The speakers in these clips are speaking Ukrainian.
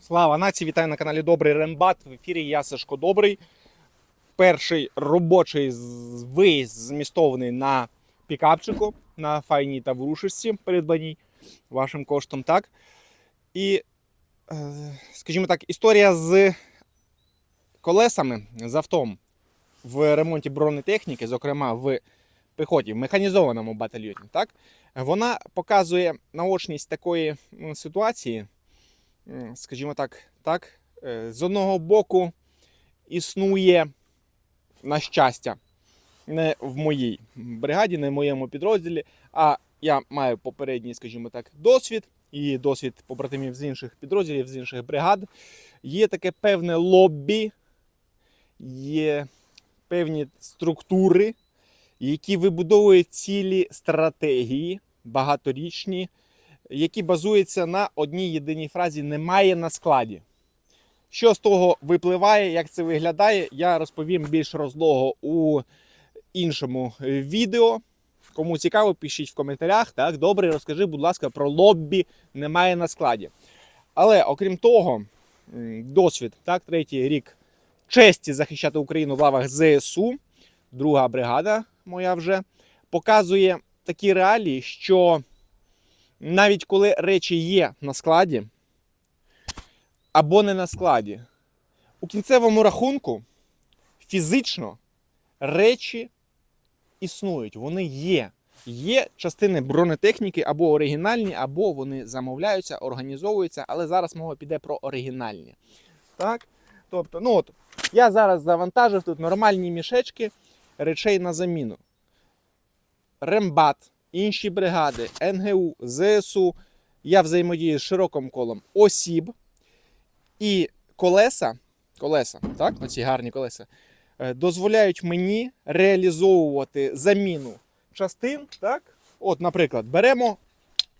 Слава нації, вітаю на каналі Добрий Рембат. В ефірі я Сашко Добрий. Перший робочий виїзд змістований на пікапчику на файній та ворушисті, передбаній вашим коштом, так? І, е, скажімо так, історія з колесами, з автом в ремонті бронетехніки, зокрема в піхоті, в механізованому батальйоні, так? Вона показує наочність такої ситуації, скажімо так, так, е, з одного боку існує, на щастя, не в моїй бригаді, не в моєму підрозділі, а я маю попередній, скажімо так, досвід і досвід побратимів з інших підрозділів, з інших бригад. Є таке певне лоббі, є певні структури, які вибудовують цілі стратегії багаторічні, які базуються на одній єдиній фразі немає на складі. Що з того випливає, як це виглядає, я розповім більш розлого у іншому відео. Кому цікаво, пишіть в коментарях. Так, добре, розкажи, будь ласка, про лоббі немає на складі. Але окрім того, досвід, так, третій рік честі захищати Україну в лавах ЗСУ, друга бригада моя вже показує такі реалії, що навіть коли речі є на складі або не на складі, у кінцевому рахунку фізично речі існують, вони є. Є частини бронетехніки або оригінальні, або вони замовляються, організовуються, але зараз мова піде про оригінальні. Так? Тобто, ну от, я зараз завантажив тут нормальні мішечки речей на заміну. Рембат, інші бригади, НГУ, ЗСУ. Я взаємодію з широким колом осіб. І колеса, колеса, так, оці гарні колеса, е, дозволяють мені реалізовувати заміну частин. Так? От, наприклад, беремо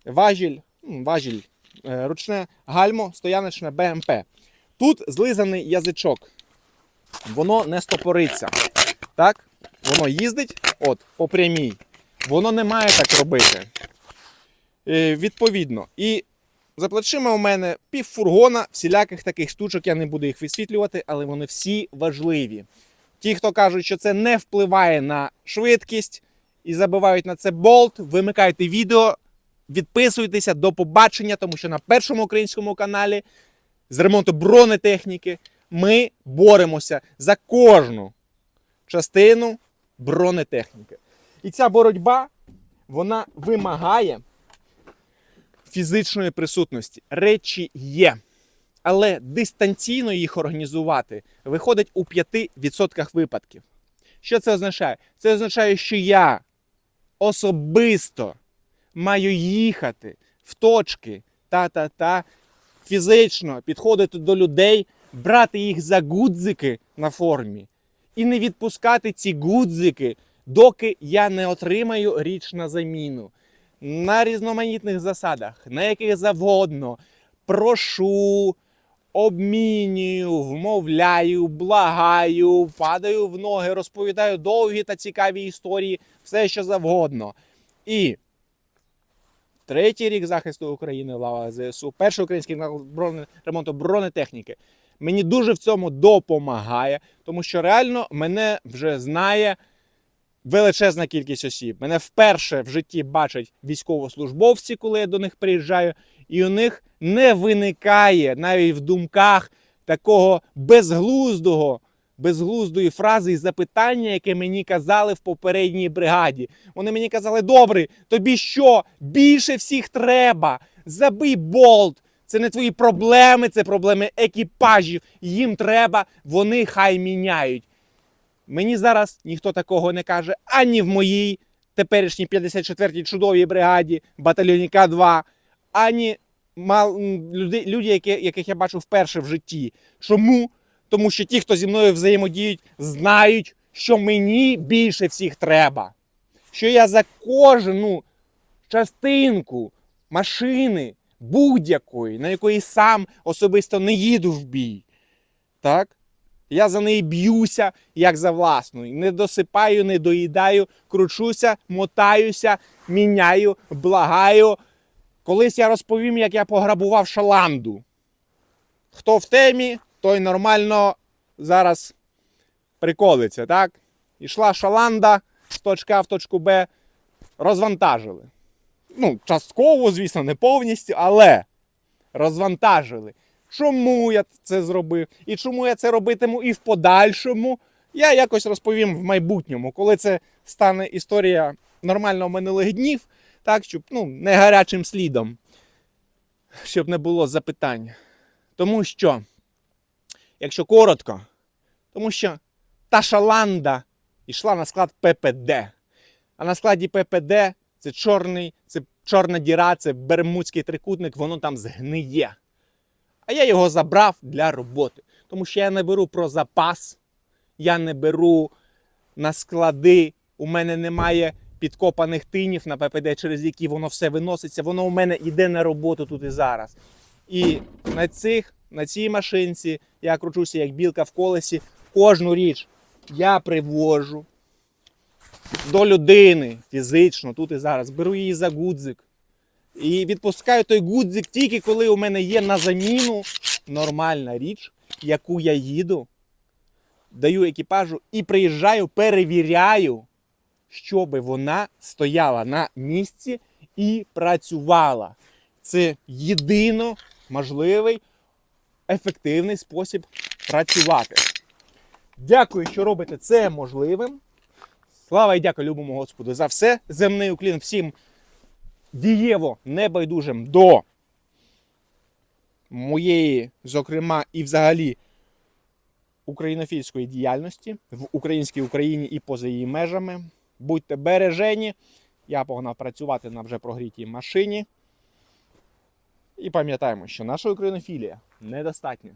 важіль, важіль, е, ручне гальмо, стояночне БМП. Тут злизаний язичок. Воно не стопориться. Так? Воно їздить от, по прямій. Воно не має так робити. Е, відповідно. І за плечима у мене півфургона всіляких таких штучок, я не буду їх висвітлювати, але вони всі важливі. Ті, хто кажуть, що це не впливає на швидкість і забивають на це болт, вимикайте відео, відписуйтеся до побачення, тому що на першому українському каналі з ремонту бронетехніки ми боремося за кожну частину бронетехніки. І ця боротьба вона вимагає фізичної присутності. Речі є. Але дистанційно їх організувати виходить у 5% випадків. Що це означає? Це означає, що я особисто маю їхати в точки та-та-та, фізично підходити до людей, брати їх за гудзики на формі і не відпускати ці гудзики, доки я не отримаю річ на заміну. На різноманітних засадах, на яких завгодно, прошу, обмінюю, вмовляю, благаю, падаю в ноги, розповідаю довгі та цікаві історії, все що завгодно. І третій рік захисту України в лавах ЗСУ, перший український ремонту бронетехніки. Мені дуже в цьому допомагає, тому що реально мене вже знає величезна кількість осіб. Мене вперше в житті бачать військовослужбовці, коли я до них приїжджаю, і у них не виникає навіть в думках такого безглуздого, безглуздої фрази і запитання, яке мені казали в попередній бригаді. Вони мені казали: добре, тобі що? Більше всіх треба. Забий болт. Це не твої проблеми, це проблеми екіпажів. Їм треба, вони хай міняють. Мені зараз ніхто такого не каже ані в моїй теперішній 54-й чудовій бригаді, батальйоні К2, ані мал, люди, люди які, яких я бачу вперше в житті. Чому? Тому що ті, хто зі мною взаємодіють, знають, що мені більше всіх треба. Що я за кожну частинку машини будь-якої, на якої сам особисто не їду в бій. Так? Я за неї б'юся, як за власну. Не досипаю, не доїдаю, кручуся, мотаюся, міняю, благаю. Колись я розповім, як я пограбував шаланду. хто в темі, той нормально зараз приколиться, так? Ішла шаланда з точки А в точку Б, розвантажили. Ну, частково, звісно, не повністю, але розвантажили. Чому я це зробив? І чому я це робитиму і в подальшому? Я якось розповім в майбутньому, коли це стане історія нормально минулих днів, так, щоб ну, не гарячим слідом, щоб не було запитань. Тому що, якщо коротко, тому що та шаланда йшла на склад ППД. А на складі ППД це чорний, це чорна діра, це бермудський трикутник, воно там згниє. А я його забрав для роботи. Тому що я не беру про запас, я не беру на склади, у мене немає підкопаних тинів на ППД, через які воно все виноситься. Воно у мене йде на роботу тут і зараз. І на, цих, на цій машинці я кручуся як білка в колесі. Кожну річ я привожу до людини фізично, тут і зараз. Беру її за гудзик. І відпускаю той гудзик тільки коли у мене є на заміну нормальна річ, яку я їду, даю екіпажу і приїжджаю, перевіряю, щоб вона стояла на місці і працювала. Це єдино можливий ефективний спосіб працювати. Дякую, що робите це можливим. Слава і дякую любому Господу за все. Земний уклін всім дієво небайдужим до моєї, зокрема, і взагалі українофільської діяльності в українській Україні і поза її межами. Будьте бережені. Я погнав працювати на вже прогрітій машині. І пам'ятаємо, що наша українофілія недостатня.